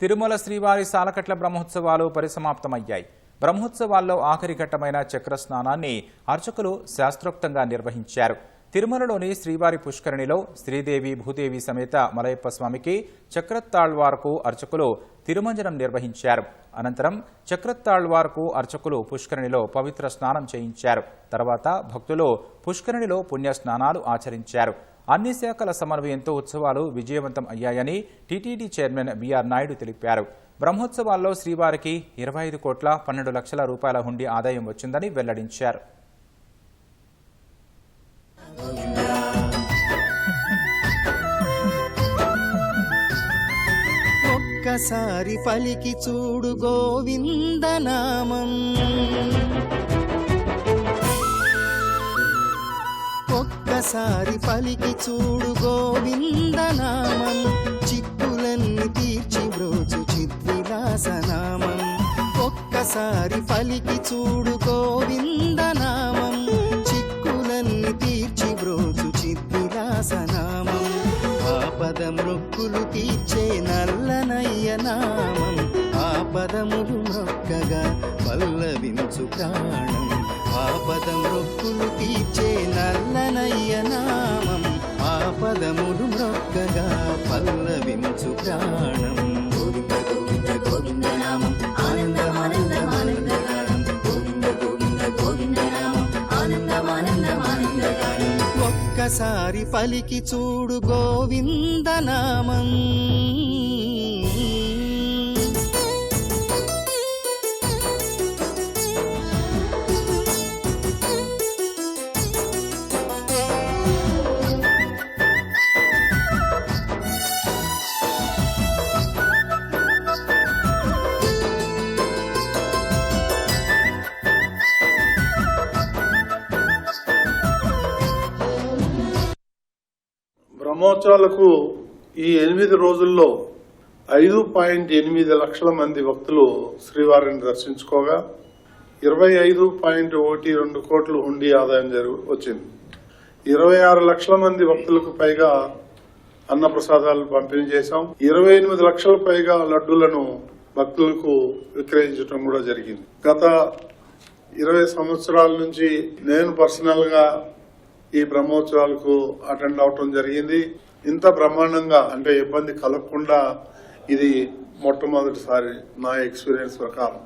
తిరుమల శ్రీవారి సాలకట్ల బ్రహ్మోత్సవాలు పరిసమాప్తమయ్యాయి. బ్రహ్మోత్సవాల్లో ఆఖరి ఘట్టమైన చక్ర స్నానాన్ని అర్చకులు శాస్త్రోక్తంగా నిర్వహించారు. తిరుమలలోని శ్రీవారి పుష్కరిణిలో శ్రీదేవి భూదేవి సమేత మలయప్ప స్వామికి చక్రత్తాళ్వార్కు అర్చకులు తిరుమంజనం నిర్వహించారు. అనంతరం చక్రత్తాళ్వార్కు అర్చకులు పుష్కరిణిలో పవిత్ర స్నానం చేయించారు. తర్వాత భక్తులు పుష్కరిణిలో పుణ్య స్నానాలు ఆచరించారు. అన్ని శాఖల సమన్వయంతో ఉత్సవాలు విజయవంతం అయ్యాయని టీటీడీ చైర్మన్ బీఆర్ నాయుడు తెలిపారు. బ్రహ్మోత్సవాల్లో శ్రీవారికి ఇరవై ఐదు కోట్ల పన్నెండు లక్షల రూపాయల హుండీ ఆదాయం వచ్చిందని వెల్లడించారు. ఒక్కసారి పలికి చూడు గోవిందనామం. ఒక్కసారి పలికి చూడు గోవిందనామం చిక్కులన్నీ తీర్చి బ్రోచు చిద్విలాసనామం. ఒక్కసారి పలికి చూడు గోవిందనామం చిక్కులన్నీ తీర్చి బ్రోచు చిద్విలాసనామం. ఆపదం రొక్కులు తీర్చే నల్లనయ్య నామం. ఆపదములు నొక్కగా పల్లవించు ప్రాణం. ఆపద మృక్కులు తీర్చే నల్లనయ్య నామం. ఆపదములు మొక్కగా పల్లవించు ప్రాణం. గోవింద గోవింద గోవింద నామం ఆనందం ఆనందం ఆనందగానం గోవింద గోవింద గోవింద నామం ఆనందం ఆనందం ఆనందగానం ఒక్కసారి పలికి చూడు గోవిందనామం. బ్రహ్మోత్సవాలకు ఈ ఎనిమిది రోజుల్లో ఐదు పాయింట్ ఎనిమిది లక్షల మంది భక్తులు శ్రీవారిని దర్శించుకోగా ఇరవై ఐదు పాయింట్ ఒకటి రెండు కోట్లు హుండీ ఆదాయం జరుగు వచ్చింది. ఇరవై ఆరు లక్షల మంది భక్తులకు పైగా అన్నప్రసాదాలు పంపిణీ చేశాం. ఇరవై ఎనిమిది లక్షల పైగా లడ్డూలను భక్తులకు విక్రయించడం కూడా జరిగింది. గత ఇరవై సంవత్సరాల నుంచి నేను పర్సనల్గా ఈ బ్రహ్మోత్సవాలకు అటెండ్ అవటం జరిగింది. ఇంత బ్రహ్మాండంగా అంటే ఇబ్బంది కలగకుండా ఇది మొట్టమొదటిసారి నా ఎక్స్పీరియన్స్ ప్రకారం.